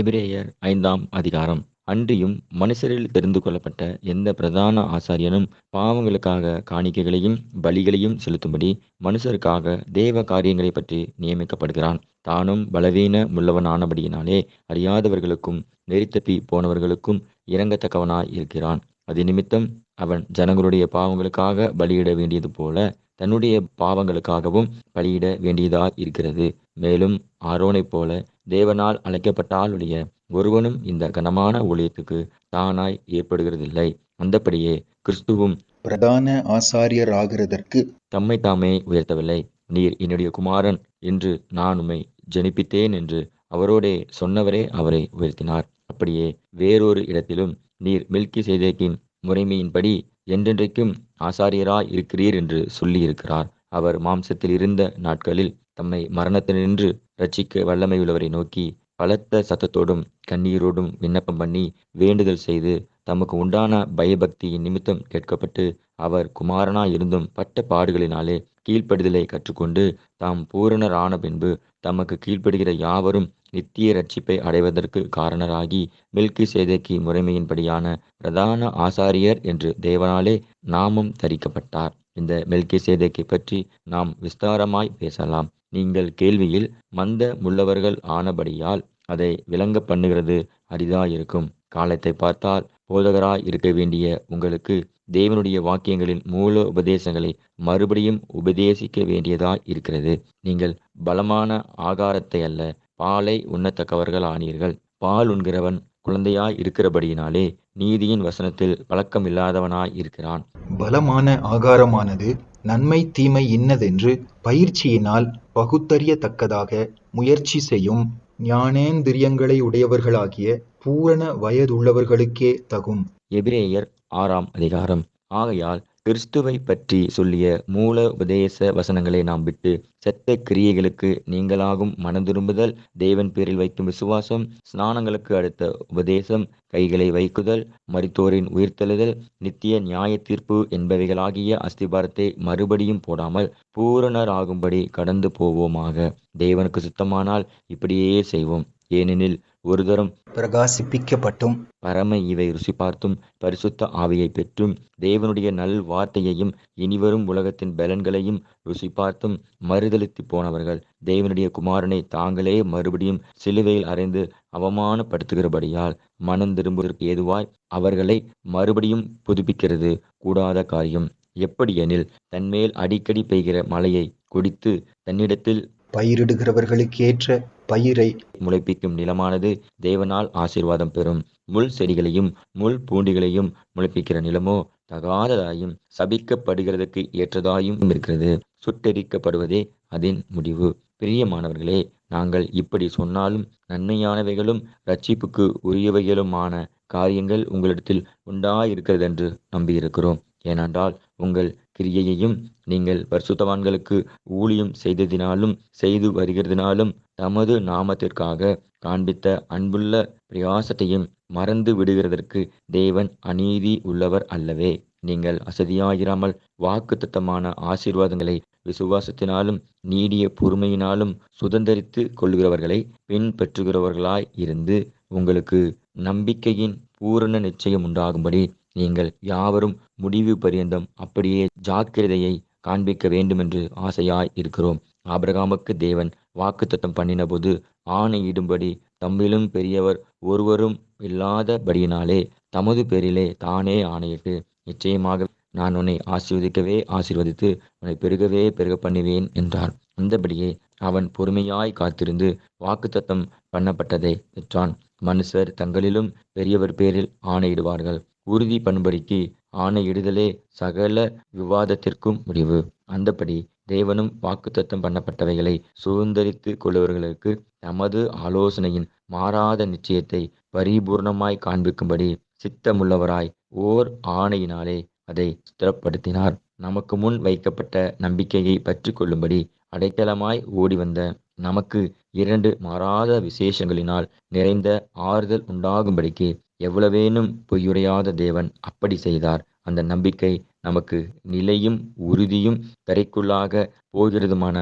எபிரேயர் ஐந்தாம் அதிகாரம். அன்றியும் மனுஷரில் தெரிந்து கொள்ளப்பட்ட எந்த பிரதான ஆசாரியனும் பாவங்களுக்காக காணிக்கைகளையும் பலிகளையும் செலுத்தும்படி மனுஷருக்காக தேவ காரியங்களை பற்றி நியமிக்கப்படுகிறான். தானும் பலவீன முள்ளவனானபடியினாலே அறியாதவர்களுக்கும் நெறித்தப்பி போனவர்களுக்கும் இறங்கத்தக்கவனாய் இருக்கிறான். அது நிமித்தம் அவன் ஜனங்களுடைய பாவங்களுக்காக பலியிட வேண்டியது போல தன்னுடைய பாவங்களுக்காகவும் பலியிட வேண்டியதாய் இருக்கிறது. மேலும் ஆரோனைப் போல தேவனால் அழைக்கப்பட்டாலுடைய ஒருவனும் இந்த கனமான ஊழியத்துக்கு தானாய் ஏற்படுகிறதில்லை. அந்தப்படியே கிறிஸ்துவும் பிரதான ஆசாரியராகிறதற்கு தம்மை தாமே உயர்த்தவில்லை. நீர் என்னுடைய குமாரன் என்று நான் உம்மை ஜெனிப்பித்தேன் என்று அவரோடே சொன்னவரே அவரை உயர்த்தினார். அப்படியே வேறொரு இடத்திலும் நீர் மில்கி சேதேக்கின் முறைமையின்படி என்றென்றைக்கும் ஆசாரியராய் இருக்கிறீர் என்று சொல்லியிருக்கிறார். அவர் மாம்சத்தில் இருந்த நாட்களில் தம்மை மரணத்தினின்று ரட்சிக்க வல்லமையுள்ளவரை நோக்கி பலத்த சத்தத்தோடும் கண்ணீரோடும் விண்ணப்பம் பண்ணி வேண்டுதல் செய்து தமக்கு உண்டான பயபக்தியின் நிமித்தம் கேட்கப்பட்டு அவர் குமாரனாய் இருந்தும் பட்ட பாடுகளினாலே கீழ்ப்படுதலை கற்றுக்கொண்டு தாம் பூரணரான பின்பு தமக்கு கீழ்ப்படுகிற யாவரும் நித்திய ரட்சிப்பை அடைவதற்கு காரணராகி மில்கி சேதைக்கு முறைமையின்படியான பிரதான ஆசாரியர் என்று தேவனாலே நாமும் தரிக்கப்பட்டார். இந்த மெல்கி சேதைக்கு பற்றி நாம் விஸ்தாரமாய் பேசலாம். நீங்கள் கேள்வியில் மந்த முள்ளவர்கள் ஆனபடியால் அதை விளங்க பண்ணுகிறது அரிதாயிருக்கும். காலத்தை பார்த்தால் போதகராய் இருக்க வேண்டிய உங்களுக்கு தேவனுடைய வாக்கியங்களின் மூல உபதேசங்களை மறுபடியும் உபதேசிக்க வேண்டியதாய் இருக்கிறது. நீங்கள் பலமான ஆகாரத்தை அல்ல பாலை உண்ணத்தக்கவர்கள் ஆனீர்கள் பால் உண்கிறவன் குழந்தையாய் இருக்கிறபடியினாலே நீதியின் வசனத்தில் பழக்கம் இல்லாதவனாய் இருக்கிறான். பலமான ஆகாரமானது நன்மை தீமை இன்னதென்று பயிற்சியினால் பகுத்தறியத்தக்கதாக முயற்சி செய்யும் ஞானேந்திரியங்களை உடையவர்களாகிய பூரண வயதுள்ளவர்களுக்கே தகும். எபிரேயர் ஆறாம் அதிகாரம். ஆகையால் கிறிஸ்துவை பற்றி சொல்லிய மூல உபதேச வசனங்களை நாம் விட்டு செத்த கிரியைகளுக்கு நீங்களாகும் மனதிரும்புதல் தேவன் பேரில் வைக்கும் விசுவாசம் ஸ்நானங்களுக்கு அடுத்த உபதேசம் கைகளை வைக்குதல் மருத்துவரின் உயிர்த்தெழுதல் நித்திய நியாய தீர்ப்பு என்பவைகளாகிய அஸ்திபாரத்தை மறுபடியும் போடாமல் பூரணராகும்படி கடந்து போவோமாக. தேவனுக்கு சுத்தமானால் இப்படியே செய்வோம். ஏனெனில் ஒரு தரம் பிரகாசிப்பிக்கப்பட்டும். பரம இவை ருசி பார்த்தும் பரிசுத்த ஆவியை பெற்றும் தேவனுடைய நல் வார்த்தையையும் இனிவரும் உலகத்தின் பலன்களையும் ருசி பார்த்தும் மறுதளித்து போனவர்கள். தேவனுடைய குமாரனை தாங்களே மறுபடியும் சிலுவையில் அறைந்து அவமானப்படுத்துகிறபடியால் மனம் திரும்புவதற்கு ஏதுவாய் அவர்களை மறுபடியும் புதுப்பிக்கிறது. கூடாத காரியம். எப்படியெனில் தன்மேல் அடிக்கடி பெய்கிற மழையை குடித்து தன்னிடத்தில் பயிரிடுகிறவர்களுக்கேற்ற பயிரை முளைப்பிக்கும் நிலமானது தேவனால் ஆசீர்வாதம் பெறும். முள் செடிகளையும் முள் பூண்டிகளையும் முளைப்பிக்கிற நிலமோ தகாததாயும் சபிக்கப்படுகிறதுக்கு ஏற்றதாயும் இருக்கிறது. சுட்டெரிக்கப்படுவதே அதன் முடிவு. பிரியமானவர்களே நாங்கள் இப்படி சொன்னாலும் நன்மையானவைகளும் ரட்சிப்புக்கு உரியவைகளுமான காரியங்கள் உங்களிடத்தில் உண்டாயிருக்கிறதென்று நம்பியிருக்கிறோம். ஏனென்றால் உங்கள் கிரியையையும் நீங்கள் பரிசுத்தவான்களுக்கு ஊழியம் செய்ததினாலும் செய்து வருகிறதினாலும் தமது நாமத்திற்காக காண்பித்த அன்புள்ள பிரயாசத்தையும் மறந்து விடுகிறதற்கு தேவன் அநீதி உள்ளவர் அல்லவே. நீங்கள் அசதியாயிராமல் வாக்கு தத்தமான ஆசீர்வாதங்களை விசுவாசத்தினாலும் நீடிய பொறுமையினாலும் சுதந்திரித்து கொள்கிறவர்களை பின்பற்றுகிறவர்களாய் இருந்து உங்களுக்கு நம்பிக்கையின் பூரண நிச்சயம் உண்டாகும்படி நீங்கள் யாவரும் முடிவு பரியந்தம் அப்படியே ஜாக்கிரதையை காண்பிக்க வேண்டுமென்று ஆசையாய் இருக்கிறோம். ஆபிரகாமுக்கு தேவன் வாக்குத்தத்தம் பண்ணினபோது ஆணையிடும்படி தம்மிலும் பெரியவர் ஒருவரும் இல்லாதபடியினாலே தமது பேரிலே தானே ஆணையிட்டு நிச்சயமாக நான் உன்னை ஆசீர்வதிக்கவே ஆசீர்வதித்து உன்னை பெருகவே பெருக பண்ணுவேன் என்றார். அந்தபடியே அவன் பொறுமையாய் காத்திருந்து வாக்குத்தத்தம் பண்ணப்பட்டதை பெற்றான். மனுஷர் தங்களிலும் பெரியவர் பேரில் ஆணையிடுவார்கள். உறுதி பண்படிக்கு ஆணையிடுதலே சகல விவாதத்திற்கும் முடிவு. அந்தபடி தேவனும் வாக்குத்தத்தம் பண்ணப்பட்டவைகளை சுதந்திரித்து கொள்ளுவர்களுக்கு தமது ஆலோசனையின் மாறாத நிச்சயத்தை பரிபூர்ணமாய் காண்பிக்கும்படி சித்தமுள்ளவராய் ஓர் ஆணையினாலே அதை ஸ்திரப்படுத்தினார். நமக்கு முன் வைக்கப்பட்ட நம்பிக்கையை பற்றி கொள்ளும்படி அடைக்கலமாய் ஓடி வந்த நமக்கு இரண்டு மாறாத விசேஷங்களினால் நிறைந்த ஆறுதல் உண்டாகும்படிக்கு எவ்வளவேனும் பொய்யுரையாத தேவன் அப்படி செய்தார். அந்த நம்பிக்கை நமக்கு நிலையும் உறுதியும் தரைக்குள்ளாக போகிறதுமான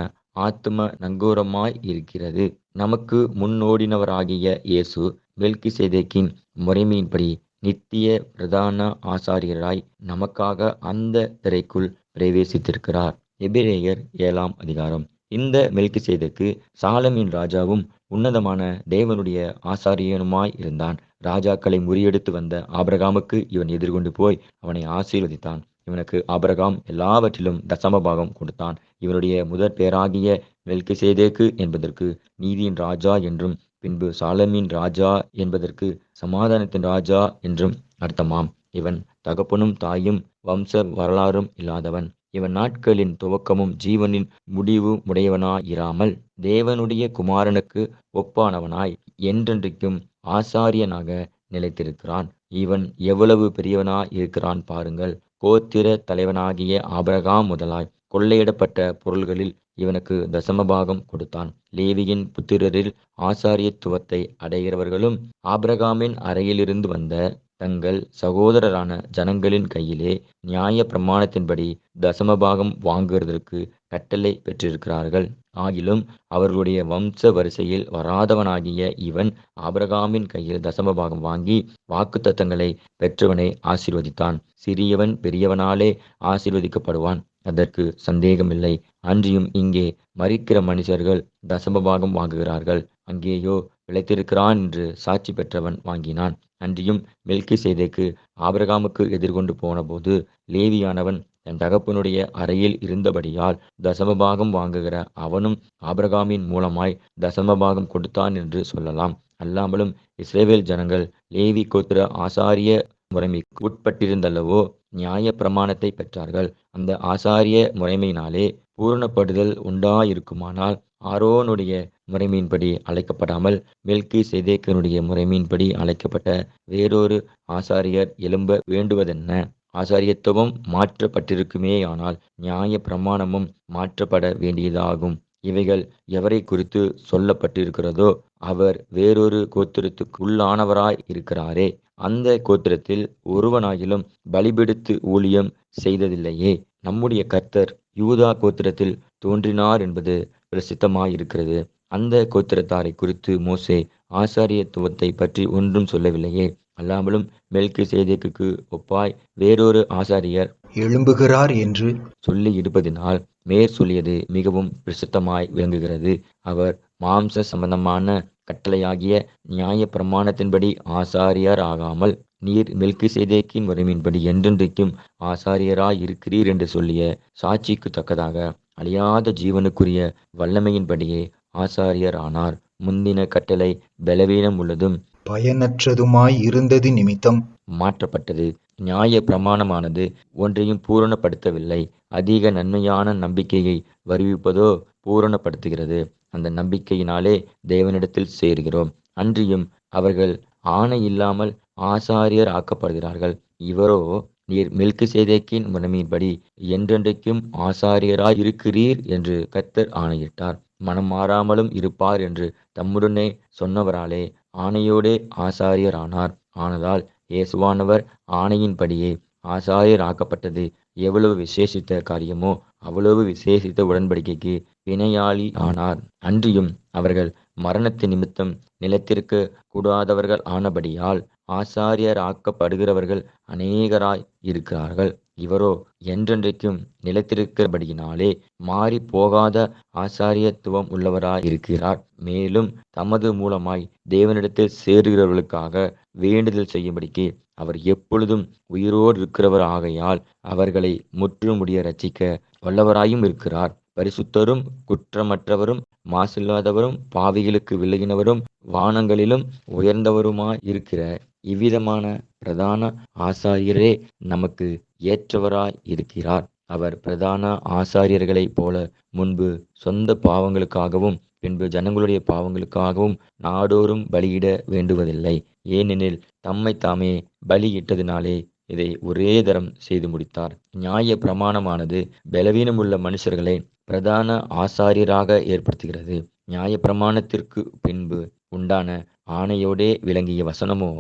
ஆத்ம நங்கூரமாய் இருக்கிறது. நமக்கு முன்னோடினவராகிய இயேசு மெல்கி சேதேக்கின் முறைமையின்படி நித்திய பிரதான ஆசாரியராய் நமக்காக அந்த திரைக்குள் பிரவேசித்திருக்கிறார். எபிரேயர் ஏழாம் அதிகாரம். இந்த மெல்கி செய்தக்கு சாலமின் ராஜாவும் உன்னதமான தேவனுடைய ஆசாரியனுமாய் இருந்தான். ராஜாக்களை முறியெடுத்து வந்த ஆபிரகாமுக்கு இவன் எதிர்கொண்டு போய் அவனை ஆசீர்வதித்தான். இவனுக்கு ஆபிரகாம் எல்லாவற்றிலும் தசமபாகம் கொடுத்தான். இவனுடைய முதற் பேராகிய மெல்கி சேதேக்கு என்பதற்கு நீதியின் ராஜா என்றும் பின்பு சாலமின் ராஜா என்பதற்கு சமாதானத்தின் ராஜா என்றும் அர்த்தமாம். இவன் தகப்பனும் தாயும் வம்ச வரலாறும் இல்லாதவன். இவன் நாட்களின் துவக்கமும் ஜீவனின் முடிவு உடையவனாயிராமல் தேவனுடைய குமாரனுக்கு ஒப்பானவனாய் என்றென்றைக்கும் ஆசாரியனாக நிலைத்திருக்கிறான். இவன் எவ்வளவு பெரியவனா இருக்கிறான் பாருங்கள். கோத்திர தலைவனாகிய ஆபரகாம் முதலாய் கொள்ளையிடப்பட்ட பொருள்களில் இவனுக்கு தசமபாகம் கொடுத்தான். லேவியின் புத்திரரில் ஆசாரியத்துவத்தை அடைகிறவர்களும் ஆபிரகாமின் அறையிலிருந்து வந்த தங்கள் சகோதரரான ஜனங்களின் கையிலே நியாய பிரமாணத்தின்படி தசமபாகம் வாங்குவதற்கு கட்டளை பெற்றிருக்கிறார்கள். ஆகிலும் அவர்களுடைய வம்ச வரிசையில் வராதவனாகிய இவன் ஆபிரகாமின் கையில் தசமபாகம் வாங்கி வாக்குத்தத்தங்களை பெற்றவனை ஆசீர்வதித்தான். சிறியவன் பெரியவனாலே ஆசீர்வதிக்கப்படுவான். அதற்கு சந்தேகமில்லை. அன்றியும் இங்கே மறிக்கிற மனுஷர்கள் தசமபாகம் வாங்குகிறார்கள். அங்கேயோ பிழைத்திருக்கிறான் என்று சாட்சி பெற்றவன் வாங்கினான். அன்றியும் மெல்கி செய்தேக்கு ஆபிரகாமுக்கு எதிர்கொண்டு போனபோது லேவியானவன் தன் தகப்பனுடைய அறையில் இருந்தபடியால் தசமபாகம் வாங்குகிற அவனும் ஆபிரகாமின் மூலமாய் தசமபாகம் கொடுத்தான் என்று சொல்லலாம். அல்லாமலும் இஸ்ரேவேல் ஜனங்கள் லேவி கோத்திர ஆசாரிய முறைமைக்கு உட்பட்டிருந்தல்லவோ நியாய பிரமாணத்தை பெற்றார்கள். அந்த ஆசாரிய முறைமையினாலே பூரணப்படுதல் உண்டாயிருக்குமானால் ஆரோனுடைய முறைமையின்படி அழைக்கப்படாமல் மெல்கி செதேக்கனுடைய முறைமையின்படி அழைக்கப்பட்ட வேறொரு ஆசாரியர் எழும்ப வேண்டுவதென்ன? ஆசாரியத்துவம் மாற்றப்பட்டிருக்குமேயானால் நியாய பிரமாணமும் மாற்றப்பட வேண்டியதாகும். இவைகள் எவரை குறித்து சொல்லப்பட்டிருக்கிறதோ அவர் வேறொரு கோத்திரத்துக்கு உள்ளானவராய் இருக்கிறாரே. அந்த கோத்திரத்தில் ஒருவனாயிலும் பலிபெடுத்து ஊழியம் செய்ததில்லையே. நம்முடைய கர்த்தர் யூதா கோத்திரத்தில் தோன்றினார் என்பது பிரசித்தமாயிருக்கிறது. அந்த கோத்திரத்தாரை குறித்து மோசே ஆசாரியத்துவத்தை பற்றி ஒன்றும் சொல்லவில்லையே. அல்லாமலும் மெல்கி சேதேக்கு ஒப்பாய் வேறொரு ஆசாரியர் எழும்புகிறார் என்று சொல்லி இருப்பதினால் மேற் சொல்லியது மிகவும் பிரசித்தமாய் விளங்குகிறது. அவர் மாம்ச சம்பந்தமான கட்டளையாகிய நியாய பிரமாணத்தின்படி ஆசாரியர் ஆகாமல் நீர் மெல்கி சேதேக்கின் முறைமையின்படி என்றென்றைக்கும் ஆசாரியராய் இருக்கிறீர் என்று சொல்லிய சாட்சிக்கு தக்கதாக அழியாத ஜீவனுக்குரிய வல்லமையின்படியே ஆசாரியர் ஆனார் முந்தின கட்டளை பலவீனம் உள்ளதும் பயனற்றதுமாய் இருந்தது நிமித்தம். மாற்றப்பட்டது. நியாய பிரமாணமானது ஒன்றையும் பூரணப்படுத்தவில்லை. அதிக நன்மையான நம்பிக்கையை வருவிப்பதோ பூரணப்படுத்துகிறது. அந்த நம்பிக்கையினாலே தேவனிடத்தில் சேர்கிறோம். அன்றியும் அவர்கள் ஆணை இல்லாமல் ஆசாரியர் ஆக்கப்படுகிறார்கள். இவரோ நீர் மெல்கு சேதேக்கின் முறைமையின்படி என்றென்றைக்கும் ஆசாரியராய் இருக்கிறீர் என்று கத்தர் ஆணையிட்டார். மனம் மாறாமலும் இருப்பார் என்று தம்முடனே சொன்னவராலே ஆணையோடே ஆசாரியரானார். ஆனதால் இயேசுவானவர் ஆணையின்படியே ஆசாரியர் ஆக்கப்பட்டது எவ்வளவு விசேஷித்த காரியமோ அவ்வளவு விசேஷித்த உடன்படிக்கைக்கு வினையாளி ஆனார் அன்றியும் அவர்கள் மரணத்து நிமித்தம் நிலத்திற்கு கூடாதவர்கள் ஆனபடியால் ஆசாரியராக்கப்படுகிறவர்கள் அநேகராய் இருக்கிறார்கள். இவரோ என்றென்றைக்கும் நிலைத்திருக்கிறபடியினாலே மாறி போகாத ஆசாரியத்துவம் உள்ளவராயிருக்கிறார். மேலும் தமது மூலமாய் தேவனிடத்தில் சேருகிறவர்களுக்காக வேண்டுதல் செய்யும்படிக்கு அவர் எப்பொழுதும் உயிரோடு இருக்கிறவர் ஆகையால் அவர்களை முற்றுமுடிய ரச்சிக்க வல்லவராயும் இருக்கிறார். பரிசுத்தரும் குற்றமற்றவரும் மாசில்லாதவரும் பாவிகளுக்கு விலகினவரும் வானங்களிலும் உயர்ந்தவருமாய் இருக்கிற இவ்விதமான பிரதான ஆசாரியரே நமக்கு ஏற்றவராய் இருக்கிறார். அவர் பிரதான ஆசாரியர்களைப் போல முன்பு சொந்த பாவங்களுக்காகவும் பின்பு ஜனங்களுடைய பாவங்களுக்காகவும் நாடோறும் பலியிட வேண்டுவதில்லை. ஏனெனில் தம்மை தாமே பலியிட்டதினாலே இதை ஒரே தரம் செய்து முடித்தார். நியாய பிரமாணமானது பலவீனமுள்ள மனுஷர்களை பிரதான ஆசாரியராக ஏற்படுத்துகிறது. நியாய பிரமாணத்திற்கு பின்பு உண்டான ஆணையோடே விளங்கிய வசனமோ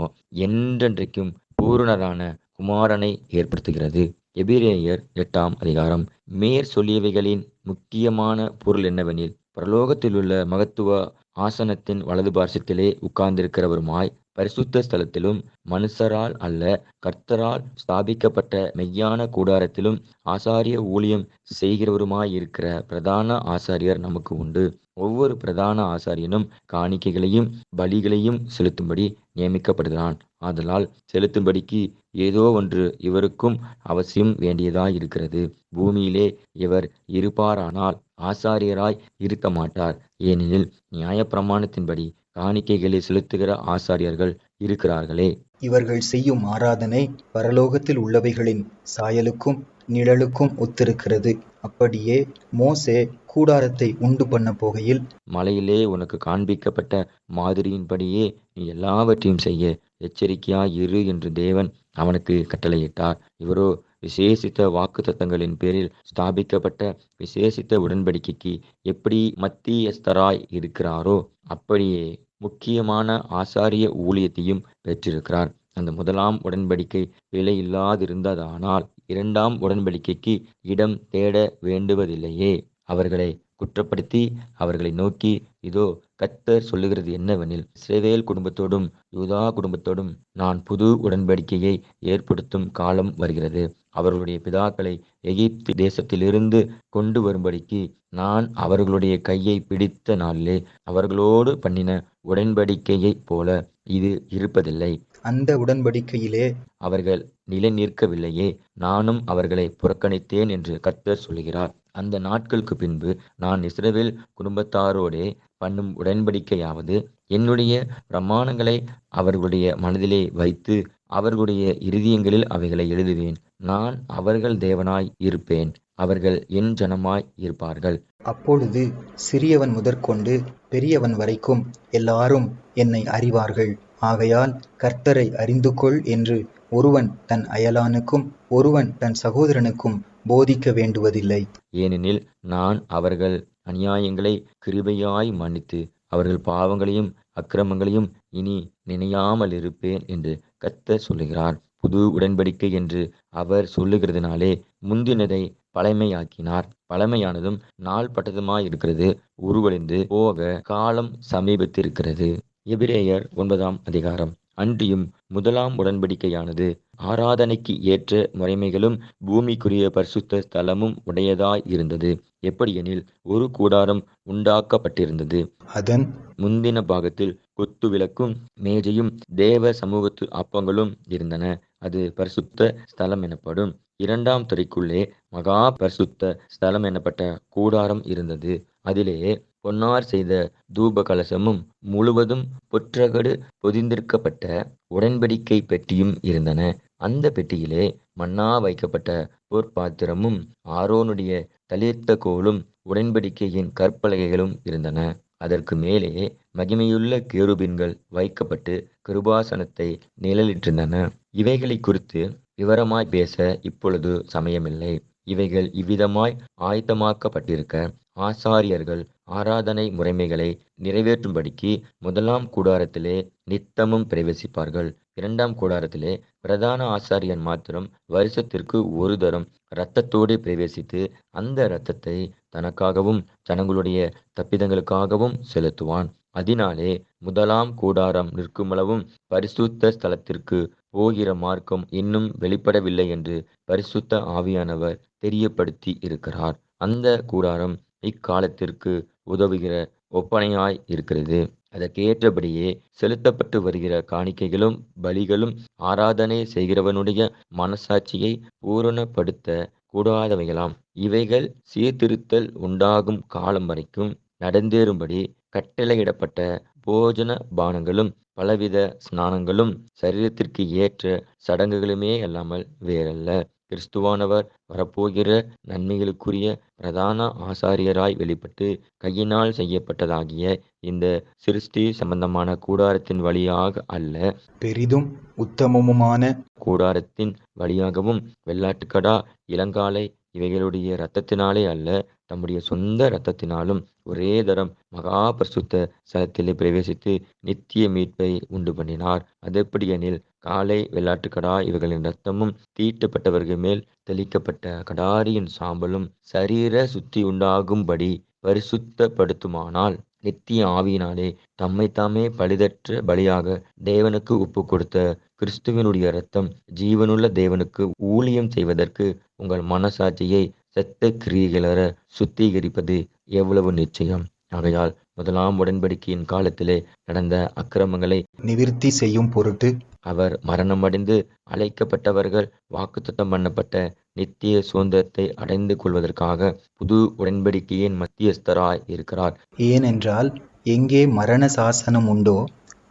என்றென்றைக்கும் பூரணரான குமாரனை ஏற்படுத்துகிறது. எபிரேயர் எட்டாம் அதிகாரம். மேற் சொல்லியவைகளின் முக்கியமான பொருள் என்னவெனில் பரலோகத்திலுள்ள மகத்துவ ஆசனத்தின் வலது பார்சத்திலே உட்கார்ந்திருக்கிறவருமாய் பரிசுத்த ஸ்தலத்திலும் மனுஷரால் அல்ல கர்த்தரால் ஸ்தாபிக்கப்பட்ட மெய்யான கூடாரத்திலும் ஆசாரிய ஊழியம் செய்கிறவருமாயிருக்கிற பிரதான ஆசாரியர் நமக்கு உண்டு. ஒவ்வொரு பிரதான ஆசாரியனும் காணிக்கைகளையும் பலிகளையும் செலுத்தும்படி நியமிக்கப்படுகிறான். ஆதலால் செலுத்தும்படிக்கு ஏதோ ஒன்று இவருக்கும் அவசியம் வேண்டியதாயிருக்கிறது. பூமியிலே இவர் இருப்பாரானால் ஆசாரியராய் இருக்க மாட்டார் ஏனெனில் நியாயப்பிரமாணத்தின்படி காணிக்கைகளை செலுத்துகிற ஆசாரியர்கள் இருக்கிறார்களே. இவர்கள் செய்யும் ஆராதனை பரலோகத்தில் உள்ளவைகளின் சாயலுக்கும் நிழலுக்கும் ஒத்திருக்கிறது. அப்படியே மோசே கூடாரத்தை உண்டு பண்ண போகையில் மலையிலே உனக்கு காண்பிக்கப்பட்ட மாதிரியின்படியே நீ எல்லாவற்றையும் செய்ய எச்சரிக்கையாய் இரு என்று தேவன் அவனுக்கு கட்டளையிட்டார். இவரோ விசேஷித்த வாக்குத்தத்தங்களின் பேரில் ஸ்தாபிக்கப்பட்ட விசேஷித்த உடன்படிக்கைக்கு எப்படி மத்தியஸ்தராய் இருக்கிறாரோ அப்படியே முக்கியமான ஆசாரிய ஊழியத்தையும் பெற்றிருக்கிறார். அந்த முதலாம் உடன்படிக்கை விலை இல்லாதிருந்ததானால் இரண்டாம் உடன்படிக்கைக்கு இடம் தேட வேண்டுவதில்லையே. அவர்களை குற்றப்படுத்தி அவர்களை நோக்கி இதோ கத்தர் சொல்லுகிறது என்னவெனில் இஸ்ரவேல் குடும்பத்தோடும் யூதா குடும்பத்தோடும் நான் புது உடன்படிக்கையை ஏற்படுத்தும் காலம் வருகிறது. அவர்களுடைய பிதாக்களை எகிப்து தேசத்திலிருந்து கொண்டு வரும்படிக்கு நான் அவர்களுடைய கையை பிடித்த நாளிலே அவர்களோடு பண்ணின உடன்படிக்கையைப் போல இது இருப்பதில்லை. அந்த உடன்படிக்கையிலே அவர்கள் நிலை நிற்கவில்லையே நானும் அவர்களை புறக்கணித்தேன் என்று கர்த்தர் சொல்கிறார் அந்த நாட்களுக்கு பின்பு நான் இஸ்ரவேல் குடும்பத்தாரோடே பண்ணும் உடன்படிக்கையாவது என்னுடைய பிரமாணங்களை அவர்களுடைய மனதிலே வைத்து அவர்களுடைய இருதயங்களில் அவைகளை எழுதுவேன். நான் அவர்கள் தேவனாய் இருப்பேன். அவர்கள் என் ஜனமாய் இருப்பார்கள். அப்பொழுது சிறியவன் முதற்கொண்டு பெரியவன் வரைக்கும் எல்லாரும் என்னை அறிவார்கள். ஆகையால் கர்த்தரை அறிந்து கொள் என்று ஒருவன் தன் அயலானுக்கும் ஒருவன் தன் சகோதரனுக்கும் போதிக்க வேண்டுவதில்லை. ஏனெனில் நான் அவர்கள் அநியாயங்களை கிருபையாய் மன்னித்து அவர்கள் பாவங்களையும் அக்கிரமங்களையும் இனி நினையாமல் இருப்பேன் என்று கத்த சொல்லுகிறார். புது உடன்படிக்கை என்று அவர் சொல்லுகிறதுனாலே முந்தினதை பழமையாக்கினார். பழமையானதும் நாள் பட்டதுமாயிருக்கிறது உருவழிந்து போக காலம் சமீபத்திருக்கிறது. எபிரேயர் ஒன்பதாம் அதிகாரம். அன்றியும் முதலாம் உடன்படிக்கையானது. ஆராதனைக்கு ஏற்ற முறைமைகளும் பூமிக்குரிய பரிசுத்த ஸ்தலமும் உடையதாய் இருந்தது. எப்படியெனில் ஒரு கூடாரம் உண்டாக்கப்பட்டிருந்தது. அதன் முந்தின பாகத்தில் குத்து விளக்கும் மேஜையும் தேவ சமூகத்து அப்பங்களும் இருந்தன. அது பரிசுத்த ஸ்தலம் எனப்படும். இரண்டாம் துறைக்குள்ளே மகா பரிசுத்த ஸ்தலம் எனப்பட்ட கூடாரம் இருந்தது. அதிலே பொன்னார் செய்த தூப கலசமும் முழுவதும் பொற்றகடு பொதிந்திருக்கப்பட்ட உடன்படிக்கை பெட்டியும் இருந்தன. அந்த பெட்டியிலே மன்னா வைக்கப்பட்ட பொற்பாத்திரமும் ஆரோனுடைய தளிர்த்த கோலும் உடன்படிக்கையின் கற்பலகைகளும் இருந்தன. அதற்கு மேலே மகிமையுள்ள கேருபின்கள் வைக்கப்பட்டு கிருபாசனத்தை நிழலிட்டிருந்தன. இவைகளை குறித்து விவரமாய் பேச இப்பொழுது சமயமில்லை. இவைகள் இவ்விதமாய் ஆயத்தமாக்கப்பட்டிருக்க ஆசாரியர்கள் ஆராதனை முறைமைகளை நிறைவேற்றும்படிக்கு முதலாம் கூடாரத்திலே நித்தமும் பிரவேசிப்பார்கள். இரண்டாம் கூடாரத்திலே பிரதான ஆசாரியன் மாத்திரம் வருஷத்திற்கு ஒரு தரம் இரத்தத்தோடு பிரவேசித்து அந்த இரத்தத்தை தனக்காகவும் ஜனங்களுடைய தப்பிதங்களுக்காகவும் செலுத்துவான். அதனாலே முதலாம் கூடாரம் நிற்குமளவும் பரிசுத்த ஸ்தலத்திற்கு போகிற மார்க்கம் இன்னும் வெளிப்படவில்லை என்று பரிசுத்த ஆவியானவர் தெரியப்படுத்தி இருக்கிறார். அந்த கூடாரம் இக்காலத்திற்கு உதவுகிற ஒப்பனையாய் இருக்கிறது. அதற்கேற்றபடியே செலுத்தப்பட்டு வருகிற காணிக்கைகளும் பலிகளும் ஆராதனை செய்கிறவனுடைய மனசாட்சியை பூரணப்படுத்த கூடாதவைகளாம். இவைகள் சீர்திருத்தல் உண்டாகும் காலம் வரைக்கும் நடந்தேறும்படி கட்டளையிடப்பட்ட போஜன பானங்களும் பலவித ஸ்நானங்களும் சரீரத்திற்கு ஏற்ற சடங்குகளுமே அல்லாமல் வேறல்ல. கிறிஸ்துவானவர் வரப்போகிற நன்மைகளுக்குரிய பிரதான ஆசாரியராய் வெளிப்பட்டு கையினால் செய்யப்பட்டதாகிய இந்த சிருஷ்டி சம்பந்தமான கூடாரத்தின் வழியாக அல்ல பெரிதும் உத்தமமுமான கூடாரத்தின் வழியாகவும் வெள்ளாட்டுக்கடா இளங்காலை இவைகளுடைய இரத்தத்தினாலே அல்ல தம்முடைய சொந்த இரத்தத்தினாலும் ஒரே தரம் மகா பரிசுத்த ஸ்தலத்திலே பிரவேசித்து நித்திய மீட்பை உண்டு பண்ணினார். அதெப்படியெனில் காளை வெள்ளாட்டுக்கடா இவர்களின் இரத்தமும் தீட்டப்பட்டவர்கள் மேல் தெளிக்கப்பட்ட கடாரியின் சாம்பலும் சரீர சுத்தி உண்டாகும்படி பரிசுத்தப்படுத்துமானால் நித்திய ஆவியினாலே தம்மைத்தாமே பழுதற்ற பலியாக தேவனுக்கு ஒப்பு கொடுத்த கிறிஸ்துவனுடைய இரத்தம் ஜீவனுள்ள தேவனுக்கு ஊழியம் செய்வதற்கு உங்கள் மனசாட்சியை செத்த கிரியைகளற சுத்திகரிப்பது எவ்வளவு நிச்சயம். ஆகையால் முதலாம் உடன்படிக்கையின் காலத்திலே நடந்த அக்கிரமங்களை நிவிற்த்தி செய்யும் பொருட்டு அவர் மரணமடைந்து அழைக்கப்பட்டவர்கள் வாக்குத்தத்தம் பண்ணப்பட்ட நித்திய சுதந்திரத்தை அடைந்து கொள்வதற்காக புது உடன்படிக்கையின் மத்தியஸ்தராய் இருக்கிறார். ஏனென்றால் எங்கே மரண சாசனம் உண்டோ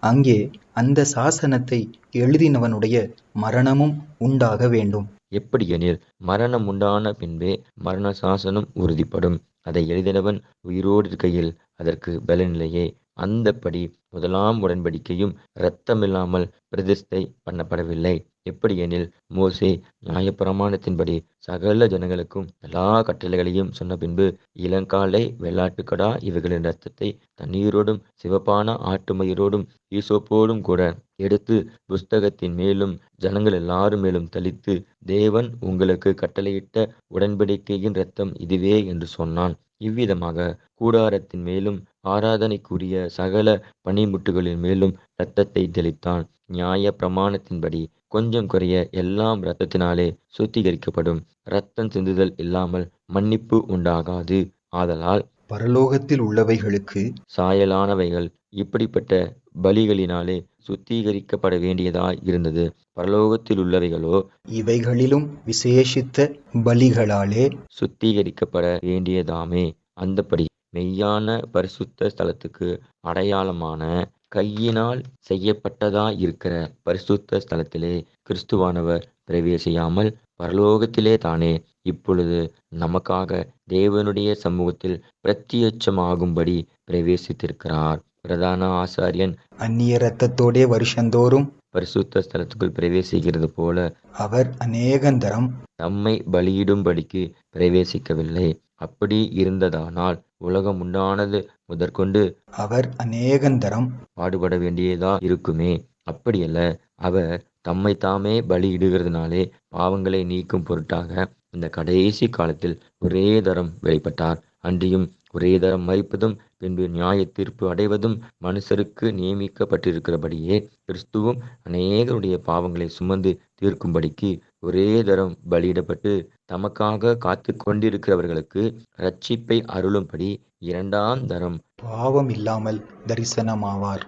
அங்கே அந்த சாசனத்தை எழுதினவனுடைய மரணமும் உண்டாக வேண்டும். எப்படியெனில் மரணம் உண்டான பின்பே மரண சாசனம் உறுதிப்படும். அதை எழுதினவன் உயிரோடு இருக்கையில் அதற்கு பலனில்லையே. அந்தப்படி முதலாம் உடன்படிக்கையும் இரத்தமில்லாமல் பிரதிஷ்டை பண்ணப்படவில்லை. எப்படியெனில் மோசே நியாயப்பிரமாணத்தின்படி சகல ஜனங்களுக்கும் எல்லா கட்டளைகளையும் சொன்ன பின்பு இளங்காலை வெள்ளாட்டுக்கடா இவைகளின் இரத்தத்தை தண்ணீரோடும் சிவப்பான ஆட்டுமயிரோடும் ஈசோப்போடும் கூட எடுத்து புஸ்தகத்தின் மேலும் ஜனங்கள் எல்லாரும் மேலும் தளித்து தேவன் உங்களுக்கு கட்டளையிட்ட உடன்படிக்கையின் இரத்தம் இதுவே என்று சொன்னான். இவ்விதமாக கூடாரத்தின் மேலும் ஆராதனைக்குரிய சகல பனிமுட்டுகளின் மேலும் இரத்தத்தை தெளித்தான். நியாய பிரமாணத்தின்படி கொஞ்சம் குறைய எல்லாம் இரத்தத்தினாலே சுத்திகரிக்கப்படும். இரத்தம் சிந்துதல் இல்லாமல் மன்னிப்பு உண்டாகாது. ஆதலால் பரலோகத்தில் உள்ளவைகளுக்கு சாயலானவைகள். இப்படிப்பட்ட பலிகளினாலே சுத்திகரிக்கப்பட வேண்டியதாய் இருந்தது. பரலோகத்தில் உள்ளவைகளோ இவைகளிலும் விசேஷித்த பலிகளாலே சுத்திகரிக்கப்பட வேண்டியதாமே. அந்தப்படி மெய்யான பரிசுத்த ஸ்தலத்துக்கு அடையாளமான கையினால் செய்யப்பட்டதா இருக்கிற பரிசுத்த ஸ்தலத்திலே கிறிஸ்துவானவர் பிரவேசியாமல் பரலோகத்திலே தானே. இப்பொழுது நமக்காக தேவனுடைய சமூகத்தில் பிரத்யட்சமாகும்படி பிரவேசித்திருக்கிறார். பிரதான ஆசாரியன் அந்நிய இரத்தத்தோடே வருஷந்தோறும் பரிசுத்த ஸ்தலத்துக்குள் பிரவேசிக்கிறது போல அவர் அநேகந்தரம் தம்மை பலியிடும்படிக்கு பிரவேசிக்கவில்லை. அப்படி இருந்ததானால் உலகம் உண்டானது முதற்கொண்டு அவர் அநேகந்தரம் பாடுபட வேண்டியதா இருக்குமே. அப்படியல்ல அவர் தம்மை தாமே பலியிடுகிறதுனாலே பாவங்களை நீக்கும் பொருட்டாக இந்த கடைசி காலத்தில் ஒரே தரம் வெளிப்பட்டார். அன்றியும் ஒரே தரம் மறிப்பதும் பின்பு நியாய தீர்ப்பு அடைவதும் மனுஷருக்கு நியமிக்கப்பட்டிருக்கிறபடியே கிறிஸ்துவும் அநேகருடைய பாவங்களை சுமந்து தீர்க்கும்படிக்கு ஒரே தரம் பலியிடப்பட்டு தமக்காக காத்து கொண்டிருக்கிறவர்களுக்கு ரட்சிப்பை அருளும்படி இரண்டாம் தரம். பாவம் இல்லாமல் தரிசனமாவார்.